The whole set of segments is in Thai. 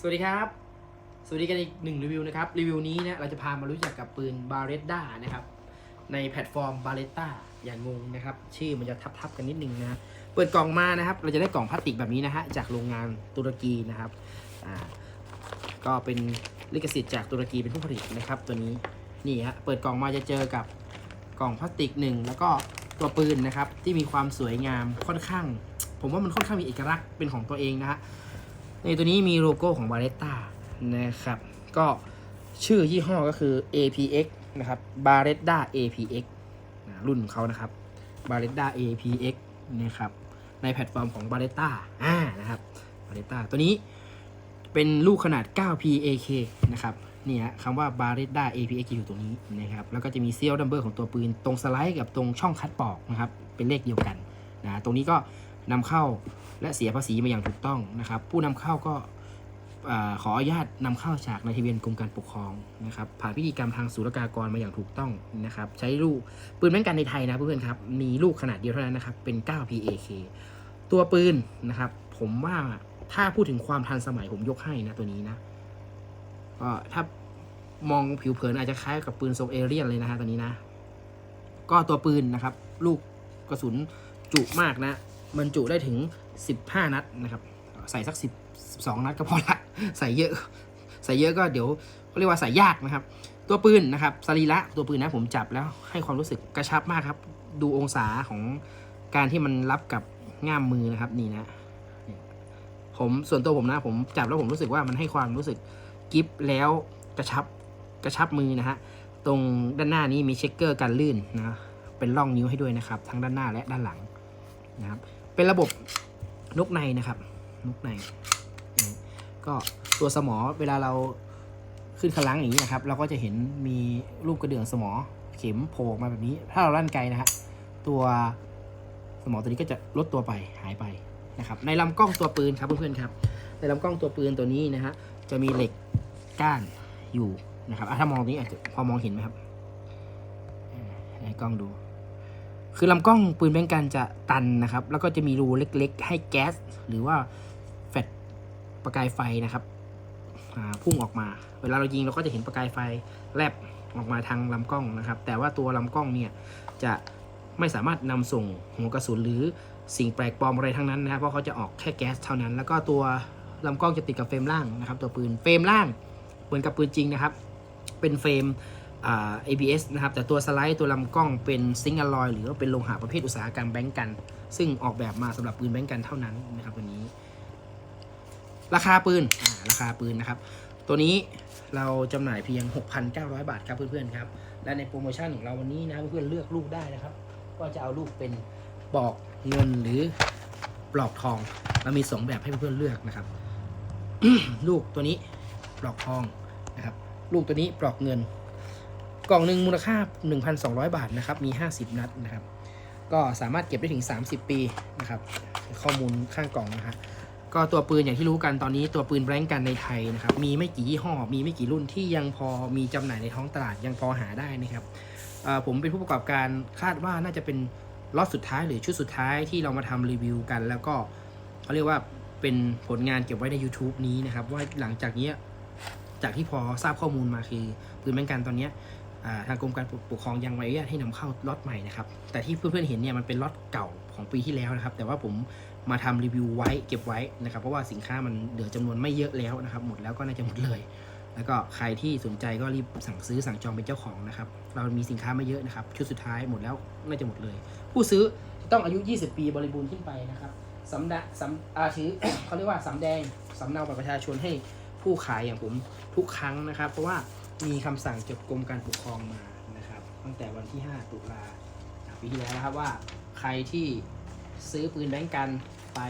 สวัสดีครับ สวัสดีกันอีกหนึ่งรีวิวนะครับ รีวิวนี้เนี่ยเราจะพามารู้จักกับปืนบาเร t ด้านะครับ ในแพลตฟอร์มบาเร t ต้าอย่างงงนะครับ ชื่อมันจะทับๆกันนิดนึงนะ เปิดกล่องมานะครับ เราจะได้กล่องพลาสติกแบบนี้นะฮะ จากโรงงานตุรกีนะครับ อ่า ก็เป็นลิขสิทธิ์จากตุรกีเป็นผู้ผลิตนะครับ ตัวนี้ นี่ฮะ เปิดกล่องมาจะเจอกับกล่องพลาสติกหนึ่งแล้วก็ตัวปืนนะครับ ที่มีความสวยงามค่อนข้าง ผมว่ามันค่อนข้างมีเอกลักษณ์เป็นของตัวเองนะฮะ ในตัวนี้มีโลโก้ของ b a r r e t t a นะครับ ก็ชื่อยี่ห้อก็คือ APX นะครับ b a r r e t t a APX นะรุ่นของเขานะครับ b a r r e t t a APX นะครับในแพลตฟอร์มของ b a r r e t t a อ่านะครับ b a r r e t t a ตัวนี้เป็นลูกขนาด 9PAK นะครับนี่ฮะคำว่า b a r r e t t a APX อยู่ตรงนี้นะครับ แล้วก็จะมีเซียลดัมเบอร์ของตัวปืน ตรงสไลด์กับตรงช่องคัดปอกนะครับ เป็นเลขเดียวกันนะ ตรงนี้ก็ นำเข้าและเสียภาษีมาอย่างถูกต้องนะครับ ผู้นำเข้าก็อขออนุญาตนำเข้าจากในทะเบียนกรมการปกครองนะครับผ่านพิธีกรรมทางศุลกากรมาอย่างถูกต้องนะครับ ใช้ลูกปืนแม่นกันในไทยนะเพื่อนๆครับมีลูกขนาดเดียวเท่านั้นนะครับเป็น 9 PAK ตัวปืนนะครับ ผมว่าถ้าพูดถึงความทันสมัยผมยกให้นะตัวนี้นะก็ถ้ามองผิวเผินอาจจะคล้ายกับปืนทรงเอเรียนเลยนะฮะตัวนี้นะ ก็ตัวปืนนะครับ ลูกกระสุนจุมากนะ มันจุได้ถึง 15 นัดนะครับ ใส่สัก 10 12 นัดก็พอละ ใส่เยอะ ใส่เยอะก็เดี๋ยวเขาเรียกว่าใส่ยากนะครับ ตัวปืนนะครับสรีระตัวปืนนะผมจับแล้วให้ความรู้สึกกระชับมากครับ ดูองศาของการที่มันรับกับง่ามมือนะครับนี่นะผมส่วนตัวผมนะผมจับแล้วผมรู้สึกว่ามันให้ความรู้สึกกิฟแล้วกระชับกระชับมือนะฮะตรงด้านหน้านี้มีเช็คเกอร์กันลื่นนะเป็นร่องนิ้วให้ด้วยนะครับ ทั้งด้านหน้าและด้านหลังนะครับ เป็นระบบนกในนะครับนกใน ก็ตัวสมอเวลาเราขึ้นขลังอย่างนี้นะครับ เราก็จะเห็นมีรูปกระเดื่องสมอเข็มโผล่มาแบบนี้ ถ้าเราลั่นไกลนะฮะตัวสมอตัวนี้ก็จะลดตัวไปหายไปนะครับ ในลำกล้องตัวปืนครับเพื่อนๆครับ ในลำกล้องตัวปืนตัวนี้นะฮะจะมีเหล็กก้านอยู่นะครับถ้ามองนี้อาจจะพอมองเห็นไหมครับให้กล้องดู คือลำกล้องปืนแบงกันจะตันนะครับ แล้วก็จะมีรูเล็กๆ ให้แก๊ส หรือว่าแฟลชประกายไฟนะครับพุ่งออกมา เวลาเรายิงเราก็จะเห็นประกายไฟแลบออกมาทางลำกล้องนะครับ แต่ว่าตัวลำกล้องเนี่ยจะไม่สามารถนำส่งหัวกระสุนหรือสิ่งแปลกปลอมอะไรทั้งนั้นนะครับ เพราะเขาจะออกแค่แก๊สเท่านั้น แล้วก็ตัวลำกล้องจะติดกับเฟรมล่างนะครับ ตัวปืนเฟรมล่างเหมือนกับปืนจริงนะครับ เป็นเฟรม ABS นะครับ แต่ตัวสไลด์ตัวลำกล้องเป็นซิงค์อลลอยหรือว่าเป็นโลหะประเภทอุตสาหกรรมแบงก์กัน ซึ่งออกแบบมาสำหรับปืนแบงก์กันเท่านั้นนะครับตัวนี้ ราคาปืนราคาปืนนะครับ ตัวนี้เราจำหน่ายเพียง 6,900 บาทครับเพื่อนๆครับ และในโปรโมชั่นของเราวันนี้นะเพื่อนๆเลือกลูกได้นะครับ ก็จะเอาลูกเป็นปลอกเงินหรือปลอกทองเรามีสองแบบให้เพื่อนๆเลือกนะครับ ลูกตัวนี้ปลอกทองนะครับ ลูกตัวนี้ปลอกเงิน กล่องหนึ่งมูลค่า 1,200 บาทนะครับ มี 50 นัดนะครับ ก็สามารถเก็บได้ถึง 30 ปีนะครับ ข้อมูลข้างกล่องนะฮะก็ตัวปืนอย่างที่รู้กันตอนนี้ตัวปืนแบงก์กันในไทยนะครับ มีไม่กี่ยี่ห้อ มีไม่กี่รุ่นที่ยังพอมีจำหน่ายในท้องตลาดยังพอหาได้นะครับผมเป็นผู้ประกอบการคาดว่าน่าจะเป็นล็อตสุดท้ายหรือชุดสุดท้ายที่เรามาทำรีวิวกัน แล้วก็เขาเรียกว่าเป็นผลงานเก็บไว้ใน YouTube นี้นะครับ ว่าหลังจากนี้จากที่พอทราบข้อมูลมาคือปืนแบงก์กันตอนเนี้ย ทางกรมการปกครองยังไม่อนุญาตให้นำเข้าล็อตใหม่นะครับ แต่ที่เพื่อนๆเห็นเนี่ยมันเป็นล็อตเก่าของปีที่แล้วนะครับ แต่ว่าผมมาทำรีวิวไว้เก็บไว้นะครับ เพราะว่าสินค้ามันเหลือจำนวนไม่เยอะแล้วนะครับ หมดแล้วก็น่าจะหมดเลย แล้วก็ใครที่สนใจก็รีบสั่งซื้อสั่งจองเป็นเจ้าของนะครับ เรามีสินค้าไม่เยอะนะครับ ชุดสุดท้ายหมดแล้วน่าจะหมดเลย ผู้ซื้อต้องอายุ 20 ปีบริบูรณ์ขึ้นไปนะครับสำดะสำอาถือเขาเรียกว่าสำแดงสำเนาบัตรประชาชนให้ผู้ขายอย่างผมทุกครั้งนะครับ เพราะว่า มีคำสั่งจากกรมการปกครองมานะครับ ตั้งแต่วันที่ 5 ตุลาปีที่แล้วนะครับว่าใครที่ซื้อปืนแบงก์กันไป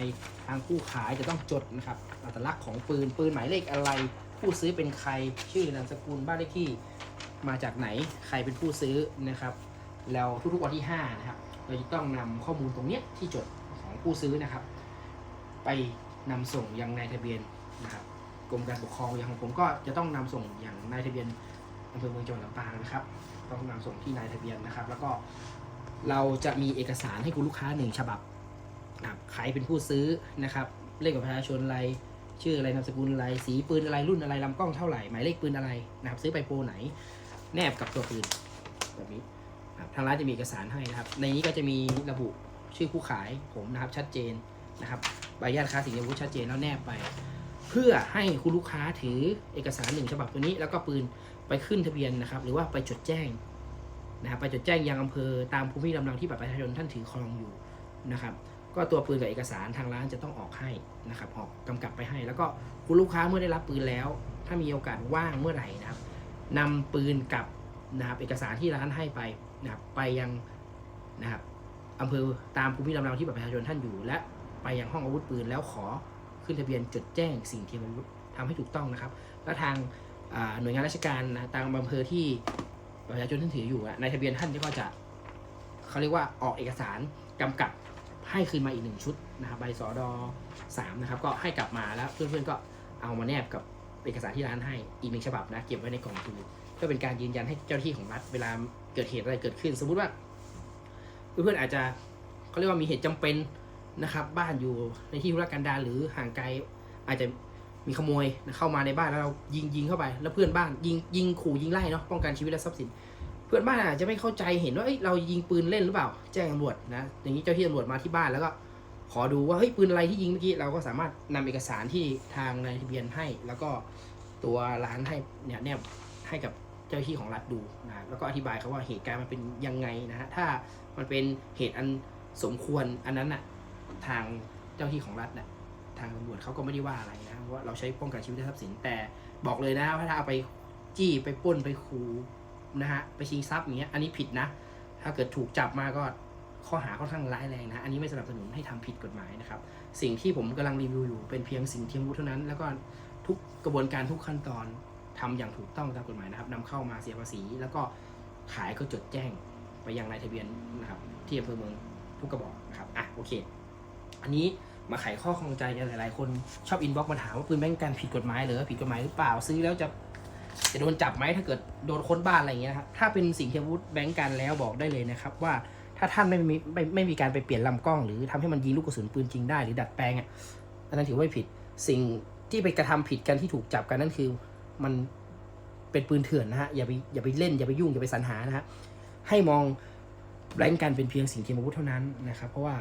ทางผู้ขายจะต้องจดนะครับอัตลักษณ์ของปืนปืนหมายเลขอะไร ผู้ซื้อเป็นใครชื่อนามสกุลบ้านเลขที่มาจากไหนใครเป็นผู้ซื้อนะครับ แล้วทุกๆวันที่5นะครับเราจะต้องนำข้อมูลตรงนี้ที่จดของผู้ซื้อนะครับ ไปนำส่งยังนายทะเบียนนะครับ กรมการปกครองอย่างของผมก็จะต้องนำส่งอย่างนายทะเบียนอำเภอเมืองจังหวัดลำปางนะครับ ต้องนำส่งที่นายทะเบียนนะครับ แล้วก็เราจะมีเอกสารให้คุณลูกค้าหนึ่งฉบับนะครับใครเป็นผู้ซื้อนะครับ เลขบัตรประชาชนอะไร ชื่ออะไรนามสกุลอะไร สีปืนอะไรรุ่นอะไรลำกล้องเท่าไหร่หมายเลขปืนอะไรนะครับ ซื้อไปโปรไหน แนบกับตัวปืนแบบนี้นะทางร้านจะมีเอกสารให้นะครับ ในนี้ก็จะมีระบุชื่อผู้ขายผมนะครับชัดเจนนะครับใบอนุญาตค้าสิ่งเทียมอาชัดเจนแล้วแนบไป เพื่อให้คุณลูกค้าถือเอกสารหนึ่งฉบับตัวนี้ แล้วก็ปืนไปขึ้นทะเบียนนะครับ หรือว่าไปจดแจ้งนะครับไปจดแจ้งยังอำเภอตามภูมิลำเนาที่บัตรประชาชนท่านถือครองอยู่นะครับ ก็ตัวปืนกับเอกสารทางร้านจะต้องออกให้นะครับออกกำกับไปให้ แล้วก็คุณลูกค้าเมื่อได้รับปืนแล้ว ถ้ามีโอกาสว่างเมื่อไหร่นะครับนำปืนกับนะครับเอกสารที่ร้านให้ไปนะครับไปยังนะครับอำเภอตามภูมิลำเนาที่บัตรประชาชนท่านอยู่ และไปยังห้องอาวุธปืนแล้วขอ ขึ้นทะเบียนจดแจ้งสิ่งทียมอาวุธทำให้ถูกต้องนะครับ และทางหน่วยงานราชการนะตามอำเภอที่ประชาชนท่านถืออยู่ในทะเบียนท่านก็จะเขาเรียกว่าออกเอกสารกำกับให้คืนมาอีกหนึ่งชุดนะครับใบสอดอสามนะครับก็ให้กลับมาแล้วเพื่อนๆก็เอามาแนบกับเอกสารที่ร้านให้อีกหนึ่งฉบับนะเก็บไว้ในกล่องคืนเพื่อเป็นการยืนยันให้เจ้าหน้าที่ของรัฐเวลาเกิดเหตุอะไรเกิดขึ้น สมมุติว่าเพื่อนๆอาจจะเขาเรียกว่ามีเหตุจำเป็น นะครับ บ้านอยู่ในที่ธุรกันดารหรือห่างไกลอาจจะมีขโมยเข้ามาในบ้านแล้วเรายิงยิงเข้าไป แล้วเพื่อนบ้านยิงยิงขู่ยิงไล่เนาะป้องกันชีวิตและทรัพย์สิน เพื่อนบ้านอาจจะไม่เข้าใจเห็นว่าเอ้ยเรายิงปืนเล่นหรือเปล่า แจ้งตำรวจนะอย่างนี้เจ้าที่ตำรวจมาที่บ้านแล้วก็ขอดูว่าเฮ้ยปืนอะไรที่ยิงเมื่อกี้เราก็สามารถนำเอกสารที่ทางนายทะเบียนให้ แล้วก็ตัวร้านให้เนี่ยเนี่ยให้กับเจ้าที่ของรัฐดูนะแล้วก็อธิบายเขาว่าเหตุการณ์มันเป็นยังไงนะฮะถ้ามันเป็นเหตุอันสมควรอันนั้นน่ะ ทางเจ้าหน้าที่ของรัฐน่ะทางตำรวจเขาก็ไม่ได้ว่าอะไรนะเพราะว่าเราใช้ป้องกันชีวิตและทรัพย์สินแต่บอกเลยนะว่าถ้าเอาไปจี้ไปป้นไปขู่นะฮะไปชิงทรัพย์อย่างเงี้ยอันนี้ผิดนะ ถ้าเกิดถูกจับมาก็ข้อหาค่อนข้างร้ายแรงนะ อันนี้ไม่สนับสนุนให้ทำผิดกฎหมายนะครับ สิ่งที่ผมกำลังรีวิวอยู่เป็นเพียงสิ่งเทียมวุธเท่านั้น แล้วก็ทุกกระบวนการทุกขั้นตอนทำอย่างถูกต้องตามกฎหมายนะครับนำเข้ามาเสียภาษี แล้วก็ขายก็จดแจ้งไปยังนายทะเบียนนะครับที่อำเภอเมืองทุกกระบอกนะครับอะโอเค อันนี้มาไขข้อข้องใจกันหลาย ๆ คนชอบอินบ็อกซ์มาถามว่าปืนแบงก์กันผิดกฎหมายหรือผิดกฎหมายหรือเปล่าซื้อแล้วจะจะโดนจับไหมถ้าเกิดโดนค้นบ้านอะไรอย่างเงี้ยนะครับถ้าเป็นสิ่งเทียมอาวุธแบงก์กันแล้วบอกได้เลยนะครับว่าถ้าท่านไม่มีไม่ไม่มีการไปเปลี่ยนลำกล้อง หรือทำให้มันยิงลูกกระสุนปืนจริงได้หรือดัดแปลงอะอันนั้นถือว่าไม่ผิดสิ่งที่ไปกระทำผิดกันที่ถูกจับกันนั่นคือมันเป็นปืนเถื่อนนะฮะอย่าไปอย่าไปเล่นอย่าไปยุ่งอย่าไปสรรหานะฮะให้มองแบงกันเป็นเพียงสิ่งเทียมอาวุธเท่านั้นนะครับเพราะว่า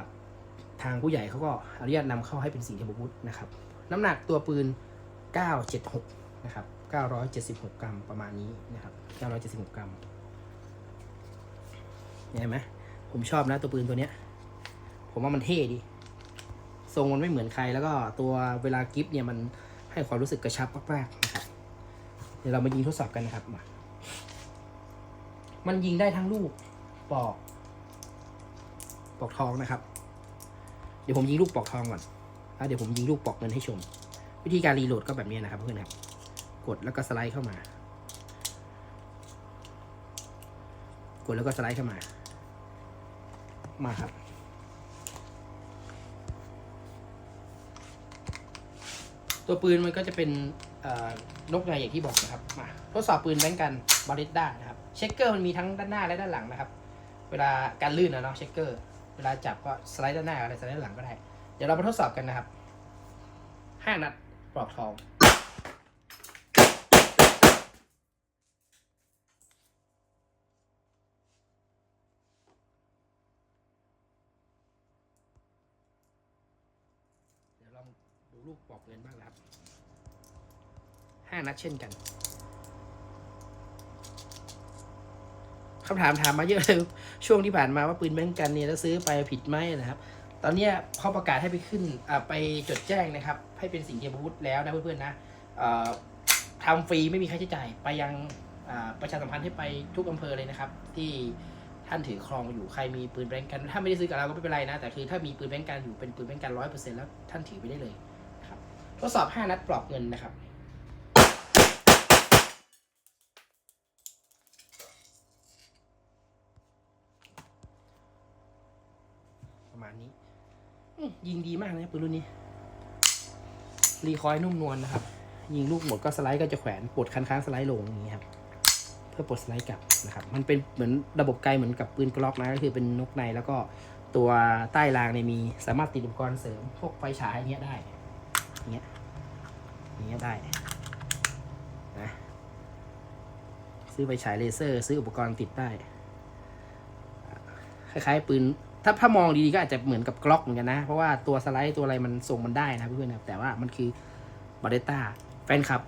ทางผู้ใหญ่เขาก็อนุญาตนำเข้าให้เป็นสิ่งเทียมอาวุธนะครับ น้ำหนักตัวปืน 976 นะครับ 976 กรัมประมาณนี้นะครับ 976 กรัมเห็นไหมผมชอบนะตัวปืนตัวเนี้ย ผมว่ามันเท่ดี ทรงมันไม่เหมือนใครแล้วก็ตัวเวลากิฟต์เนี่ยมันให้ความรู้สึกกระชับมากๆนะครับ เดี๋ยวเรามายิงทดสอบกันนะครับมามันยิงได้ทั้งลูกปอก ปอกทองนะครับ ดี๋ยวผมยิงลูกปอกทองก่อนแล้วเดี๋ยวผมยิงลูกปอกเงินให้ชม วิธีการรีโหลดก็แบบนี้นะครับเพื่อนครับ กดแล้วก็สไลด์เข้ามา กดแล้วก็สไลด์เข้ามา มาครับ ตัวปืนมันก็จะเป็นนกใหญ่อย่างที่บอกนะครับ มาทดสอบปืนแบงกันบาริสด้านะครับ เช็คเกอร์มันมีทั้งด้านหน้าและด้านหลังนะครับ เวลาการลื่นนะเนาะเช็คเกอร์ เวลาจับก็สไลด์ด้านหน้าอะไรสไลด์ด้านหลังก็ได้ เดี๋ยวเรามาทดสอบกันนะครับห้านัดปลอกทองเดี๋ยวลองดูลูกปอกเงินบ้างนะครับ ห้านัดเช่นกัน คำถามถามมาเยอะเลยช่วงที่ผ่านมาว่าปืนแบงก์กันเนี่ยแล้วซื้อไปผิดไหมนะครับ ตอนนี้ยเขาประกาศให้ไปขึ้นไปจดแจ้งนะครับ ให้เป็นสิ่งเทียมอาวุธแล้วนะเพื่อนๆนะทำฟรีไม่มีค่าใช้จ่ายไปยังประชาสัมพันธ์ให้ไปทุกอำเภอเลยนะครับ ที่ท่านถือครองอยู่ใครมีปืนแบงก์กัน ถ้าไม่ได้ซื้อกับเราก็ไม่เป็นไรนะ แต่คือถ้ามีปืนแบงก์กันอยู่เป็นปืนแบงก์กันร้อยเปอร์เซ็นต์แล้วท่านถือไปได้เลยครับทดสอบ 5 นัดปลอกเงินนะครับ ประมาณนี้อื้อ ยิงดีมากนะปืนรุ่นนี้ รีคอยล์นุ่มนวลนะครับ ยิงลูกหมดก็สไลด์ก็จะแขวนปลดคันค้างสไลด์ลงอย่างนี้ครับ เพื่อปลดสไลด์กลับนะครับ มันเป็นเหมือนระบบไกลเหมือนกับปืนกล็อกนะก็คือเป็นนกในแล้วก็ตัวใต้รางเนี่ยมีสามารถติดอุปกรณ์เสริมพวกไฟฉายอย่างเงี้ยได้อย่างเงี้ยอย่างเงี้ยได้นะซื้อไปฉายเลเซอร์ ซื้ออุปกรณ์ติดได้ คล้ายๆปืน ถ้าถ้ามองดีๆก็อาจจะเหมือนกับกล็อกเหมือนกันนะ เพราะว่าตัวสไลด์ตัวอะไรมันส่งมันได้นะเพื่อนๆครับแต่ว่ามันคือบาเลต้าแฟนคลับ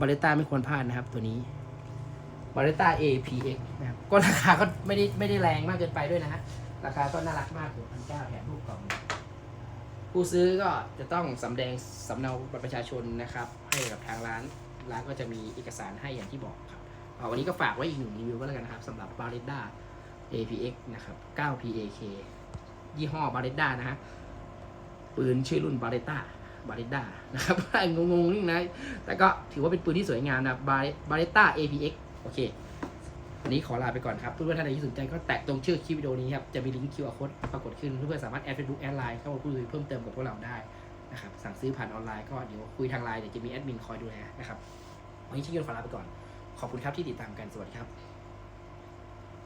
บาเลต้าไม่ควรพลาดนะครับ ตัวนี้บาเลต้า APX นะครับก็ราคาก็ไม่ได้ไม่ได้แรงมากเกินไปด้วยนะฮะราคาก็น่ารักมากหัวพันเก้าแถมรูปกล่องผู้ซื้อก็จะต้องสำแดงสำเนาบัตรประชาชนนะครับ ให้กับทางร้านร้านก็จะมีเอกสารให้อย่างที่บอกครับวันนี้ก็ฝากไว้อีกหนึ่งรีวิวก็แล้วกันนะครับสำหรับ b a r r e t t a APX นะครับ 9PAK ยี่ห้อบา r เ e t t a นะฮะ ปืนชื่อรุ่นบา r เ e t t a บา r เ e t t a นะครับ งงๆนิดนะ แต่ก็ถือว่าเป็นปืนที่สวยงามนะบา r เ e t t a APX โอเค วันนี้ขอลาไปก่อนครับ เพื่อนๆท่านใดที่สนใจก็แตะตรงชื่อคลิปวิดีโอนี้ครับ จะมีลิงก์ QR code ปรากฏขึ้น เพื่อนๆสามารถแอด Facebook แอดไลน์เข้ามาพูดคุยเพิ่มเติมกับพวกเราได้นะครับ สั่งซื้อผ่านออนไลน์ก็เดี๋ยวคุยทางไลน์เดี๋ยวจะมีแอดมินคอยดูแลนะครับ วันนี้ชิคกี้พายขอลาไปก่อน ขอบคุณครับที่ติดตามกัน สวัสดีครับ